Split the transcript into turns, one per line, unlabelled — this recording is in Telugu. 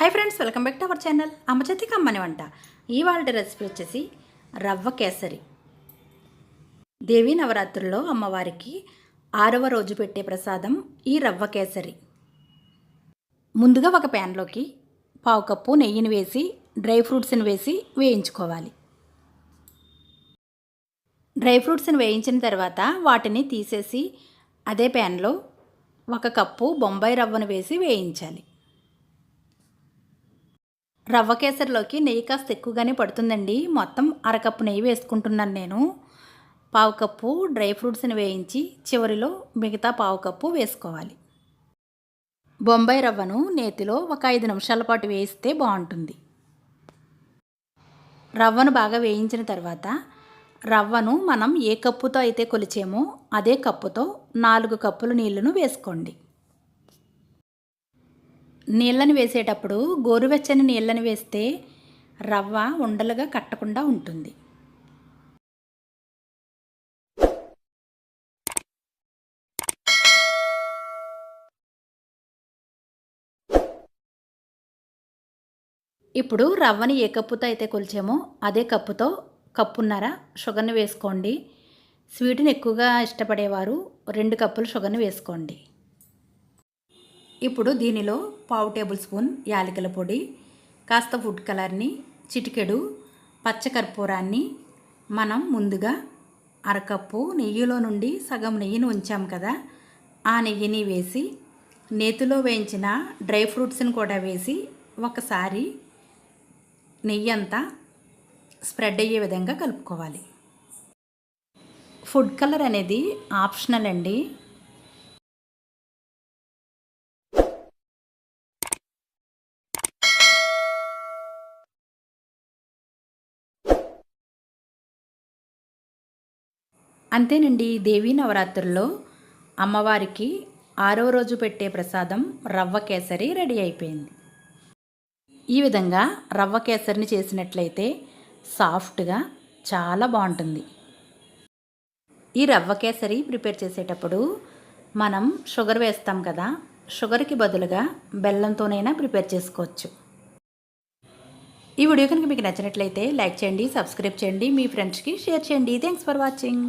Hi friends welcome back to our channel అమ్మచేతి కమ్మని వంట. ఇవాళ రెసిపీ వచ్చేసి రవ్వ కేసరి. దేవీ నవరాత్రుల్లో అమ్మవారికి ఆరవ రోజు పెట్టే ప్రసాదం ఈ రవ్వ కేసరి. ముందుగా ఒక ప్యాన్లోకి పావు కప్పు నెయ్యిని వేసి డ్రై ఫ్రూట్స్ని వేసి వేయించుకోవాలి. డ్రై ఫ్రూట్స్ని వేయించిన తర్వాత వాటిని తీసేసి అదే ప్యాన్లో ఒక కప్పు బొంబాయి రవ్వను వేసి వేయించాలి. రవ్వ కేసరిలోకి నెయ్యి కాస్త ఎక్కువగానే పడుతుందండి. మొత్తం అరకప్పు నెయ్యి వేసుకుంటున్నాను నేను. పావు కప్పు డ్రై ఫ్రూట్స్ని వేయించి చివరిలో మిగతా పావు కప్పు వేసుకోవాలి. బొంబాయి రవ్వను నేతిలో ఒక ఐదు నిమిషాల పాటు వేయిస్తే బాగుంటుంది. రవ్వను బాగా వేయించిన తర్వాత రవ్వను మనం ఏ కప్పుతో అయితే కొలిచేమో అదే కప్పుతో నాలుగు కప్పులు నీళ్ళను వేసుకోండి. నీళ్ళని వేసేటప్పుడు గోరువెచ్చని నీళ్ళని వేస్తే రవ్వ ఉండలుగా కట్టకుండా ఉంటుంది. ఇప్పుడు రవ్వని ఏ కప్పుతో అయితే కొలిచామో అదే కప్పుతో కప్పున్నర షుగర్ని వేసుకోండి. స్వీట్ని ఎక్కువగా ఇష్టపడేవారు రెండు కప్పులు షుగర్ని వేసుకోండి. ఇప్పుడు దీనిలో పావు టేబుల్ స్పూన్ యాలకుల పొడి కాస్త ఫుడ్ కలర్ని చిటికెడు పచ్చకర్పూరాన్ని మనం ముందుగా అరకప్పు నెయ్యిలో నుండి సగం నెయ్యిని ఉంచాం కదా ఆ నెయ్యిని వేసి నేతిలో వేయించిన డ్రై ఫ్రూట్స్ని కూడా వేసి ఒకసారి నెయ్యి అంతా స్ప్రెడ్ అయ్యే విధంగా కలుపుకోవాలి. ఫుడ్ కలర్ అనేది ఆప్షనల్ అండి. అంతేనండి దేవీ నవరాత్రుల్లో అమ్మవారికి ఆరో రోజు పెట్టే ప్రసాదం రవ్వ కేసరి రెడీ అయిపోయింది. ఈ విధంగా రవ్వ కేసరిని చేసినట్లయితే సాఫ్ట్గా చాలా బాగుంటుంది. ఈ రవ్వ కేసరి ప్రిపేర్ చేసేటప్పుడు మనం షుగర్ వేస్తాం కదా షుగర్కి బదులుగా బెల్లంతోనైనా ప్రిపేర్ చేసుకోవచ్చు. ఈ వీడియో కనుక మీకు నచ్చినట్లయితే లైక్ చేయండి సబ్స్క్రైబ్ చేయండి మీ ఫ్రెండ్స్కి షేర్ చేయండి. Thanks for watching.